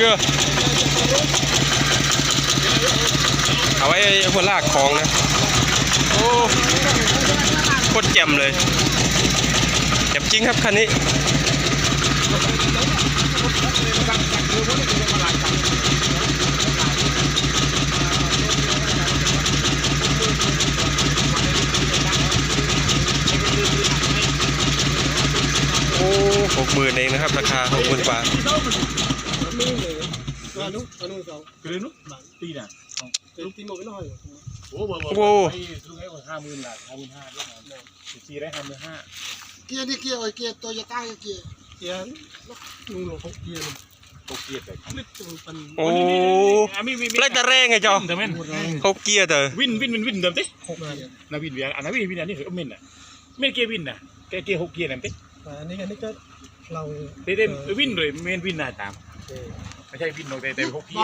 เยอะเอาไว้หัวลากของนะ โอ้โคตรแจ่มเลยแจ่มจริงครับคันนี้โอ้หกหมื่นเองนะครับ ราคาหกหมื่นกว่า Anu, anu sao? Keren lu? Tidak. Cái tí một cái nồi. Ủa bờ bờ. Wow. Lúc ấy còn 20 là 22 đó mà. Chỉ đấy 22. kia đi kia rồi kia Toyota cái kia Kia nó nung lột kia này. Cục kia rồi. Biết trong phần โอ้ À mi mi mi. เปลกแต่แรงไงจอ Tầm men. หกเกียร์เตอ Win win win win tầm thế. hộp này. Là win vì anh nói win win anh ấy mình à. Bên kia win à. Cái kia hộp kia làm thế. Và anh ấy cái cái lau. Thế thế win rồi men win là tạm. ไม่ใช่วินโนแต่แต่หกเกียร์เราเป็นวินแต่ เกียร์หกเกียร์เกียร์หกเกี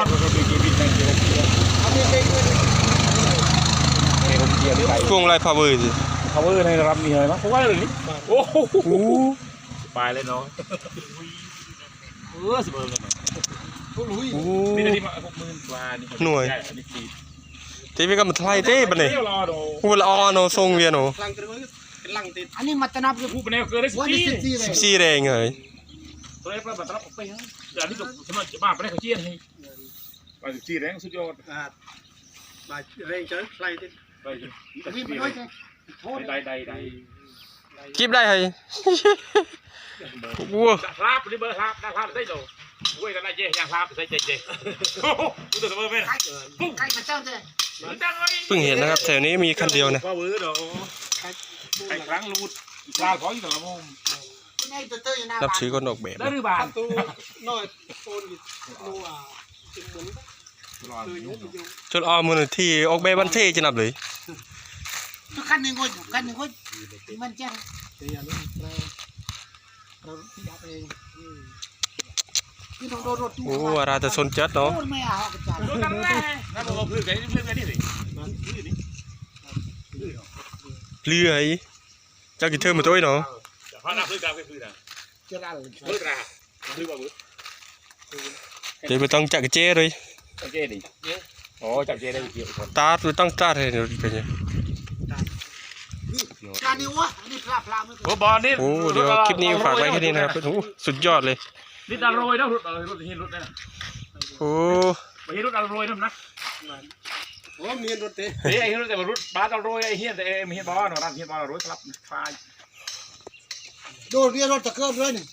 ยร์ไปช่วงไรพาวเวอร์สิเขาเออในรับมีอะไรบ้างเพราะว่าเรื่องนี้โอ้โหโอ้ไปเลยเนาะเออสิบเออเลย Có lúi. โหนี่นาทีมาหกหมื่นกว่านี่หน่วยอันนี้สี่ทีนี้ก็มันไทยเต้ปะเนี่ยเที่ยวรอดูหูละออโนทรงเวียโน Lăng tới cái cái lăng tịt. anh ấy mặt tên áp ผู้เป็นแนวเกินได้สิบ What ปี is it สิบ here สี่แรงเลย ตัวแรกเราบัตรรับออกไปฮะเดี๋ยวนี้สมมติจะบ้าไปได้เขาเชี่ยให้ไปสิบสี่แรงสุดยอด À. Bà rèn chơi lay tịt. ไปสิ vì bên đôi thôi thôi ได้ได้ได้กิบได้ให้วัวลาบนี่เบอร์ลาบลาบได้ดูเว้ยกันได้เจ๊ยังลาบใส่เจ๊เจ๊โอ้โหกูตัวเบอร์เป็น cách mà trăng thế เพิ่งเห็นนะครับแถวนี้มีคันเดียวนะว่าเวอร์ดอกไอ้ครั้งรูดปลาขออยู่แต่ละมุม นับ bạn ถือคนออกแบบได้นะหรือบาน Tôi nói ôn gì. Nô à. Trên bốn. Từ nhớ thì dùng. จุดออมือที่ออกแบบบันเทจะนับเลย tôi cắt nên ngồi cắt nên ngồi thì mình chắc Thì anh ấy ra. Ra tí áp em. Ừ. cái đồ đồ đồ โอ้อาราแต่สนจัดเนาะ Ôi mày à họ cái chả รถกันแน่นั่นบอกเพื่อนไงเพื่อนไงนี่สิเลื่อยเจ้ากินเทอร์มาตัวเนาะเพราะนับเพื่อนกันเพื่อนนะ Chưa ra rồi. เพื่อนราเพื่อนว่าเพื่อนเดี๋ยวไม่ต้องจักรเจ้เลยจับเจดิโอ้จับเจได้เกี่ยว คนตาร์ทไม่ต้องตาร์ทเลยเดี๋ยวเป็นไง ra đi quá đi pla pla mới โอ้บอลนี่โอ้เดี๋ยวคลิปนี้ฝากไว้แค่นี้นะครับโอ้สุดยอดเลย นี่ดาวโรยนะรถรถเห็นรถนะโอ้ไม่เห็นรถดาวโรยนะนะ Ủa miền rồi thế. เฮ้ยไอ้เห็นรถแต่รถบ้านดาวโรยไอ้เฮียแต่ไม่เห็นบอลหนอร้านเห็นบอลรถสลับไฟ đồ kia đồ tờ cơm rồi này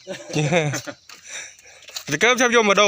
จะเกิมชอบยมมาดู